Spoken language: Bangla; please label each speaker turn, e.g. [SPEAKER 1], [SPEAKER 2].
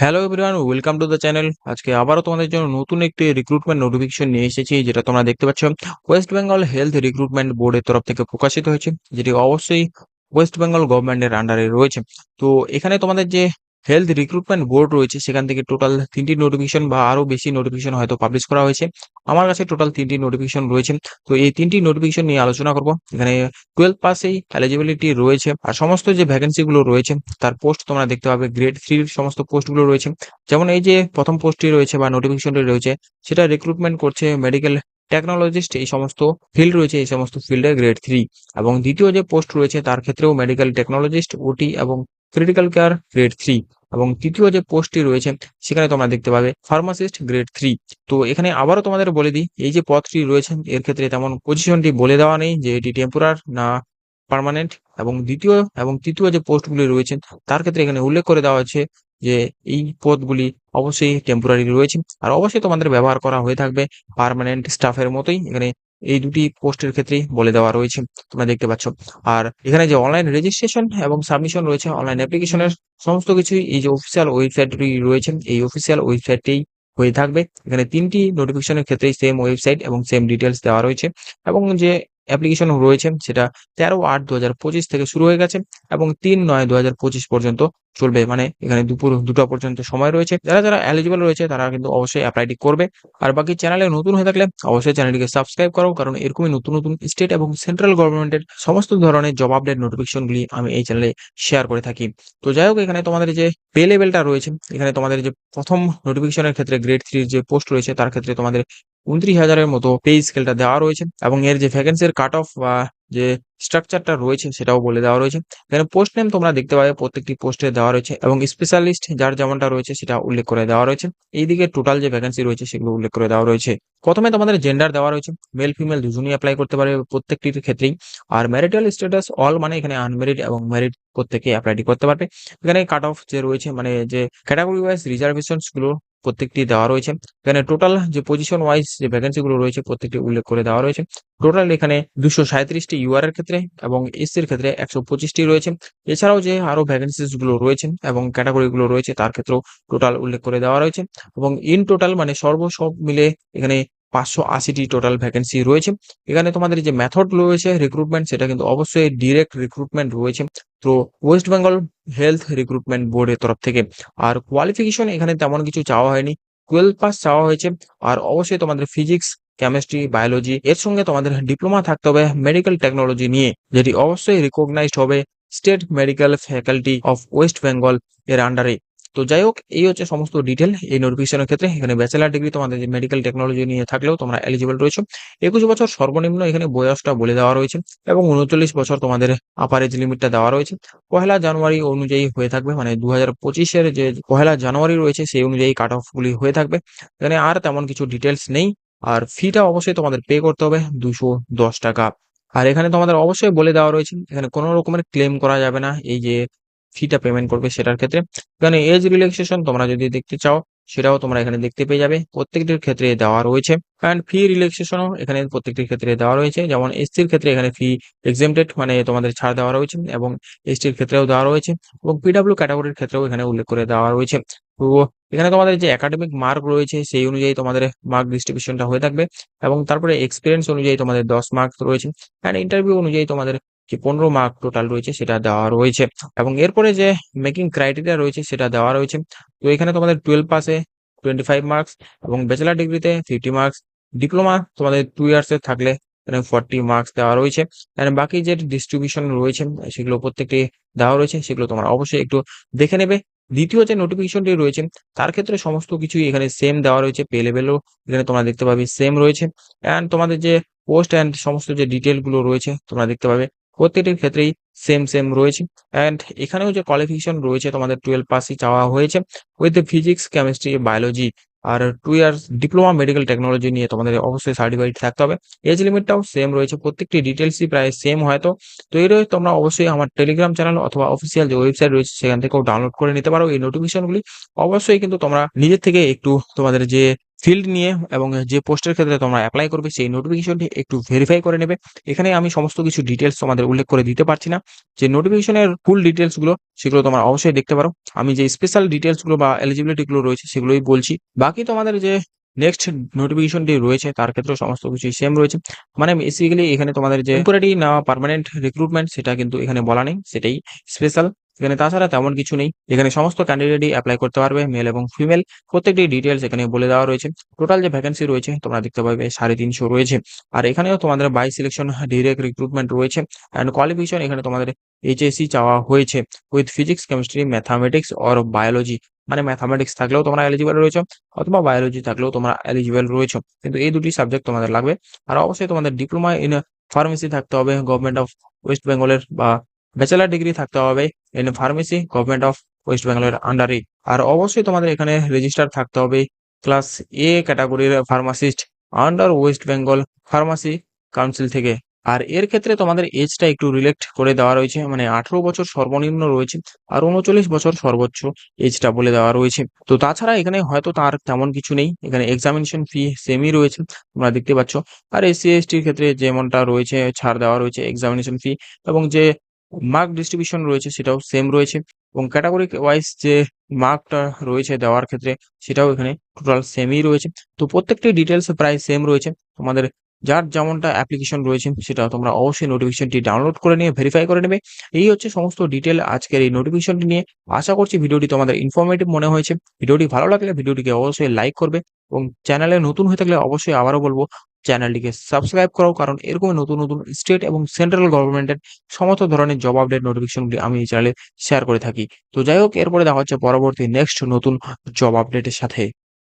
[SPEAKER 1] Hello everyone welcome to the channel আজকে আবারও তোমাদের জন্য নতুন একটি রিক্রুটমেন্ট নোটিফিকেশন নিয়ে এসেছি, যেটা তোমরা দেখতে পাচ্ছ। ওয়েস্ট বেঙ্গল হেলথ রিক্রুটমেন্ট বোর্ডের তরফ থেকে প্রকাশিত হয়েছে, যেটি অবশ্যই ওয়েস্ট বেঙ্গল গভর্নমেন্টের আন্ডারে রয়েছে। তো এখানে তোমাদের যে হেলথ রিক্রুটমেন্ট বোর্ড রয়েছে, সেখান থেকে টোটাল তিনটি নোটিফিকেশন বা আরও বেশি নোটিফিকেশন হয়তো পাবলিশ করা হয়েছে। আমার কাছে টোটাল তিনটি নোটিফিকেশন রয়েছে, তো এই তিনটি নোটিফিকেশন নিয়ে আলোচনা করব। এখানে টুয়েলভ পাসেই এলিজিবিলিটি রয়েছে, আর সমস্ত যে ভ্যাকেন্সি গুলো রয়েছে, তার পোস্ট তোমরা দেখতে পাবে গ্রেড থ্রির সমস্ত পোস্টগুলো রয়েছে। যেমন এই যে প্রথম পোস্টটি রয়েছে বা নোটিফিকেশনটি রয়েছে, সেটা রিক্রুটমেন্ট করছে মেডিকেল টেকনোলজিস্ট এই সমস্ত ফিল্ড রয়েছে, এই সমস্ত ফিল্ডে গ্রেড থ্রি এবং দ্বিতীয় যে পোস্ট রয়েছে, তার ক্ষেত্রেও মেডিকেল টেকনোলজিস্ট ওটি এবং ক্রিটিক্যাল কেয়ার গ্রেড থ্রি এবং তৃতীয় যে পোস্টটি রয়েছে, সেখানে তোমরা দেখতে পাবে ফার্মাসিস্ট গ্রেড থ্রি তো এখানে আবারও তোমাদের বলে দিই, এই যে পদটি রয়েছে, এর ক্ষেত্রে তেমন পজিশনটি বলে দেওয়া নেই যে এটি টেম্পোরার না পার্মানেন্ট এবং দ্বিতীয় এবং তৃতীয় যে পোস্টগুলি রয়েছে, তার ক্ষেত্রে এখানে উল্লেখ করে দেওয়া হচ্ছে যে এই পদগুলি অবশ্যই টেম্পোরারি রয়েছে। আর অবশ্যই তোমাদের ব্যবহার করা হয়ে থাকবে পার্মানেন্ট স্টাফের মতোই। এখানে এই দুটি পোস্টের ক্ষেত্রেই বলে দেওয়া রয়েছে, তোমরা দেখতে পাচ্ছ। আর এখানে যে অনলাইন রেজিস্ট্রেশন এবং সাবমিশন রয়েছে অনলাইন অ্যাপ্লিকেশনের সমস্ত কিছুই এই যে অফিসিয়াল ওয়েবসাইটটি রয়েছে, এই অফিসিয়াল ওয়েবসাইটটি হয়ে থাকবে। এখানে তিনটি নোটিফিকেশনের ক্ষেত্রেই সেম ওয়েবসাইট এবং সেম ডিটেলস দেওয়া রয়েছে। এবং যে অ্যাপ্লিকেশন রয়েছে, সেটা তেরো আট দু থেকে শুরু হয়ে গেছে এবং তিন নয় দু পর্যন্ত চলবে। মানে এখানে দুপুর দুটো পর্যন্ত সময় রয়েছে। যারা যারা এলিজিবল রয়েছে, তারা কিন্তু অবশ্যই অ্যাপ্লাইটি করবে। আর বাকি চ্যানেলে নতুন হয়ে থাকলে অবশ্যই চ্যানেলটিকে সাবস্ক্রাইব করো, কারণ এরকমই নতুন নতুন স্টেট এবং সেন্ট্রাল গভর্নমেন্টের সমস্ত ধরনের জব আপডেট নোটিফিকেশনগুলি আমি এই চ্যানেলে শেয়ার করে থাকি। তো যাই হোক, এখানে তোমাদের যে পে লেভেলটা রয়েছে, এখানে তোমাদের যে প্রথম নোটিফিকেশনের ক্ষেত্রে গ্রেড থ্রির যে পোস্ট রয়েছে, তার ক্ষেত্রে তোমাদের উনত্রিশ হাজারের মতো পে স্কেলটা দেওয়া রয়েছে এবং এর যে ভ্যাকেন্সির কাট অফ বা যে স্ট্রাকচারটা রয়েছে সেটাও বলে দেওয়া রয়েছে। এখানে পোস্ট নেম তোমরা দেখতে পাবে, প্রত্যেকটি পোস্টে দেওয়া রয়েছে এবং স্পেশালিস্ট যার যেমনটা রয়েছে সেটা উল্লেখ করে দেওয়া রয়েছে। এইদিকে টোটাল যে ভ্যাকেন্সি রয়েছে সেগুলো উল্লেখ করে দেওয়া রয়েছে। প্রথমে তোমাদের জেন্ডার দেওয়া রয়েছে মেল ফিমেল দুজনই অ্যাপ্লাই করতে পারে প্রত্যেকটির ক্ষেত্রেই। আর ম্যারিটাল স্ট্যাটাস অল মানে এখানে আনমেরিড এবং ম্যারিড প্রত্যেকে অ্যাপ্লাইটি করতে পারবে। এখানে কাট অফ যে রয়েছে মানে যে ক্যাটাগরি ওয়াইজ রিজার্ভেশনসগুলো প্রত্যেকটি দেওয়া রয়েছে। এখানে টোটাল যে পজিশন ওয়াইজ যে ভ্যাকেন্সি গুলো রয়েছে প্রত্যেকটি উল্লেখ করে দেওয়া রয়েছে। টোটাল এখানে দুশো সাঁত্রিশটি ইউআর এর ক্ষেত্রে এবং এসসির ক্ষেত্রে একশো পঁচিশটি রয়েছে। এছাড়াও যে আরও ভ্যাকেন্সিসগুলো রয়েছে এবং ক্যাটাগরি গুলো রয়েছে তার ক্ষেত্রেও টোটাল উল্লেখ করে দেওয়া রয়েছে। এবং ইন টোটাল মানে সর্ব সব মিলে এখানে পাঁচশো আশিটি টোটাল ভ্যাকেন্সি রয়েছে। এখানে তোমাদের যে মেথড রয়েছে রিক্রুটমেন্ট সেটা কিন্তু অবশ্যই ডিরেক্ট রিক্রুটমেন্ট রয়েছে তো ওয়েস্ট বেঙ্গল হেলথ রিক্রুটমেন্ট বোর্ডের তরফ থেকে। আর কোয়ালিফিকেশন এখানে তেমন কিছু চাওয়া হয়নি। টুয়েলভ পাস চাওয়া হয়েছে। আর অবশ্যই তোমাদের ফিজিক্স কেমিস্ট্রি বায়োলজি এর সঙ্গে তোমাদের ডিপ্লোমা থাকতে হবে মেডিকেল টেকনোলজি নিয়ে, যেটি অবশ্যই রিকগনাইজড হবে state medical faculty of West Bengal এর আন্ডারে তো যাই হোক এই হচ্ছে সমস্ত ডিটেল এই নোটিফিকেশনের ক্ষেত্রে। এখানে ব্যাচেলার ডিগ্রি তোমাদের যে মেডিকেল টেকনোলজি নিয়ে থাকলেও তোমরা এলিজিবল রয়েছে। একুশ বছর সর্বনিম্ন এখানে বয়সটা বলে দেওয়া রয়েছে এবং উনচল্লিশ বছর তোমাদের আপার এজ লিমিটটা দেওয়া রয়েছে। পহেলা জানুয়ারি অনুযায়ী হয়ে থাকবে মানে দু হাজার পঁচিশের যে পহেলা জানুয়ারি রয়েছে সেই অনুযায়ী কাট অফগুলি হয়ে থাকবে। এখানে আর তেমন কিছু ডিটেলস নেই। আর ফিটা অবশ্যই তোমাদের পে করতে হবে দুশো দশ টাকা। আর এখানে তোমাদের অবশ্যই বলে দেওয়া রয়েছে, এখানে কোনো রকমের ক্লেম করা যাবে না। এই যে ফিটা পেমেন্ট করবে সেটার ক্ষেত্রে। এখানে এজ রিল্যাক্সেশন তোমরা যদি দেখতে চাও, সেটাও তোমরা এখানে দেখতে পেয়ে যাবে। প্রত্যেকটির ক্ষেত্রে দেওয়া রয়েছে। অ্যান্ড ফি রিল্যাক্সেশনও এখানে প্রত্যেকটির ক্ষেত্রে দেওয়া রয়েছে। যেমন এসটির ক্ষেত্রে এখানে ফি এক্সেমটেড মানে তোমাদের ছাড় দেওয়া রয়েছে, এবং এসটির ক্ষেত্রেও দেওয়া রয়েছে, এবং পিডাব্লিউ ক্যাটাগরির ক্ষেত্রেও এখানে উল্লেখ করে দেওয়া রয়েছে। তো এখানে তোমাদের যে একাডেমিক মার্ক রয়েছে, সেই অনুযায়ী তোমাদের মার্ক ডিস্ট্রিবিউশনটা হয়ে থাকবে, এবং তারপরে এক্সপিরিয়েন্স অনুযায়ী তোমাদের দশ মার্ক রয়েছে। অ্যান্ড ইন্টারভিউ অনুযায়ী তোমাদের যে পনেরো মার্ক টোটাল রয়েছে সেটা দেওয়া রয়েছে। এবং এরপরে যে মেকিং ক্রাইটেরিয়া রয়েছে সেটা দেওয়া রয়েছে। তো এখানে তোমাদের টুয়েলভ পাসে টোয়েন্টি ফাইভ মার্কস এবং ব্যাচেলার ডিগ্রিতে ফিফটি মার্কস ডিপ্লোমা তোমাদের টু ইয়ার্সের থাকলে এখানে ফর্টি মার্কস দেওয়া রয়েছে। এন্ড বাকি যে ডিস্ট্রিবিউশন রয়েছে সেগুলো প্রত্যেকটি দেওয়া রয়েছে, সেগুলো তোমরা অবশ্যই একটু দেখে নেবে। দ্বিতীয় যে নোটিফিকেশনটি রয়েছে, তার ক্ষেত্রে সমস্ত কিছুই এখানে সেম দেওয়া রয়েছে পে লেভেলও এখানে তোমরা দেখতে পাবে সেম রয়েছে। অ্যান্ড তোমাদের যে পোস্ট অ্যান্ড সমস্ত যে ডিটেলগুলো রয়েছে, তোমরা দেখতে পাবে। প্রত্যেকটির ক্ষেত্রেই সেম সেম রয়েছে। অ্যান্ড এখানেও যে কোয়ালিফিকেশন রয়েছে, তোমাদের টুয়েলভ পাসই চাওয়া হয়েছে। With physics chemistry biology R two years diploma medical technology নিয়ে তোমাদের অবশ্যই সার্টিফাইড থাকতে হবে। এজ লিমিটটাও সেম রয়েছে। প্রত্যেকটি ডিটেলসই প্রায় সেম হয়তো তো। এই রয়ে তোমরা অবশ্যই আমার টেলিগ্রাম চ্যানেল অথবা অফিসিয়াল যে ওয়েবসাইট রয়েছে, সেখান থেকেও ডাউনলোড করে নিতে পারো। এই নোটিফিকেশনগুলি অবশ্যই কিন্তু তোমরা নিজের থেকে একটু তোমাদের যে ফিল্ড নিয়ে এবং যে পোস্টের ক্ষেত্রে তোমরা অ্যাপ্লাই করবে, সেই নোটিফিকেশনটি একটু ভেরিফাই করে নেবে। এখানে আমি সমস্ত কিছু ডিটেলস তোমাদের উল্লেখ করে দিতে পারছি না। যে নোটিফিকেশনের ফুল ডিটেলসগুলো সেগুলো তোমরা অবশ্যই দেখতে পারো। আমি যে স্পেশাল ডিটেলসগুলো বা এলিজিবিলিটিগুলো রয়েছে, সেগুলোই বলছি। বাকি তোমাদের যে নেক্সট নোটিফিকেশনটি রয়েছে, তার ক্ষেত্রেও সমস্ত কিছুই সেম রয়েছে। মানে বেসিক্যালি এখানে তোমাদের যে টেম্পোরারি না পার্মানেন্ট রিক্রুটমেন্ট সেটা কিন্তু এখানে বলা নেই। সেটাই স্পেশাল এখানে তাছাড়া তেমন কিছু নেই। এখানে সমস্ত ক্যান্ডিডেটই অ্যাপ্লাই করতে পারবে মেল এবং ফিমেল প্রত্যেকটি ডিটেলস এখানে বলে দেওয়া রয়েছে। টোটাল যে ভ্যাকেন্সি রয়েছে, তোমরা দেখতে পাবে সাড়ে তিনশো রয়েছে। আর এখানেও তোমাদের বাই সিলেকশন ডিরেক্ট রিক্রুটমেন্ট রয়েছে। অ্যান্ড কোয়ালিফিকেশন এখানে তোমাদের এইচএসসি চাওয়া হয়েছে। With physics chemistry mathematics or biology মানে ম্যাথামেটিক্স থাকলেও তোমরা এলিজিবল রয়েছে, অথবা বায়োলজি থাকলেও তোমরা এলিজিবল রয়েছে। কিন্তু এই দুটি সাবজেক্ট তোমাদের লাগবে। আর অবশ্যই তোমাদের ডিপ্লোমা ইন ফার্মেসি থাকতে হবে গভর্নমেন্ট অফ ওয়েস্ট বেঙ্গলের বা ব্যাচেলার ডিগ্রি থাকতে হবে in pharmacy government of West বেঙ্গলের আন্ডারে আর অবশ্যই তোমাদের এখানে রেজিস্টার থাকতে হবে ক্লাস এ ক্যাটাগরির pharmacist under West Bengal pharmacy council থেকে। আর এর ক্ষেত্রে তোমাদের এজটা একটু রিলেক্ট করে দেওয়া রয়েছে মানে আঠারো বছর সর্বনিম্ন রয়েছে আর উনচল্লিশ বছর সর্বোচ্চ এজটা বলে দেওয়া রয়েছে। তো তাছাড়া এখানে হয়তো তার তেমন কিছু নেই, এখানে এক্সামিনেশন ফি সেমই রয়েছে, তোমরা দেখতে পাচ্ছ। আর এসসি এসটির ক্ষেত্রে যেমনটা রয়েছে, ছাড় দেওয়া রয়েছে এক্সামিনেশন ফি এবং যে মার্ক ডিস্ট্রিবিউশন রয়েছে, সেটাও সেম রয়েছে এবং ক্যাটাগরি ওয়াইজ যে মার্কটা রয়েছে দেওয়ার ক্ষেত্রে, সেটাও এখানে টোটাল সেমই রয়েছে। তো প্রত্যেকটি ডিটেলস প্রায় সেম রয়েছে। তোমাদের যার যেমনটা অ্যাপ্লিকেশন রয়েছে, সেটা তোমরা অবশ্যই নোটিফিকেশনটি ডাউনলোড করে নিয়ে ভেরিফাই করে নেবে। এই হচ্ছে সমস্ত ডিটেল আজকের এই নোটিফিকেশনটি নিয়ে। আশা করছি ভিডিওটি তোমাদের ইনফরমেটিভ মনে হয়েছে। ভিডিওটি ভালো লাগলে ভিডিওটিকে অবশ্যই লাইক করবে এবং চ্যানেলে নতুন হয়ে থাকলে অবশ্যই আবারও বলব চ্যানেলটিকে সাবস্ক্রাইব করো, কারণ এরকম নতুন নতুন স্টেট এবং সেন্ট্রাল গভর্নমেন্টের সমস্ত ধরনের জব আপডেট নোটিফিকেশনগুলি আমি এই চ্যানেলে শেয়ার করে থাকি। তো যাই হোক, এরপরে দেখা হচ্ছে পরবর্তী নেক্সট নতুন জব আপডেটের সাথে।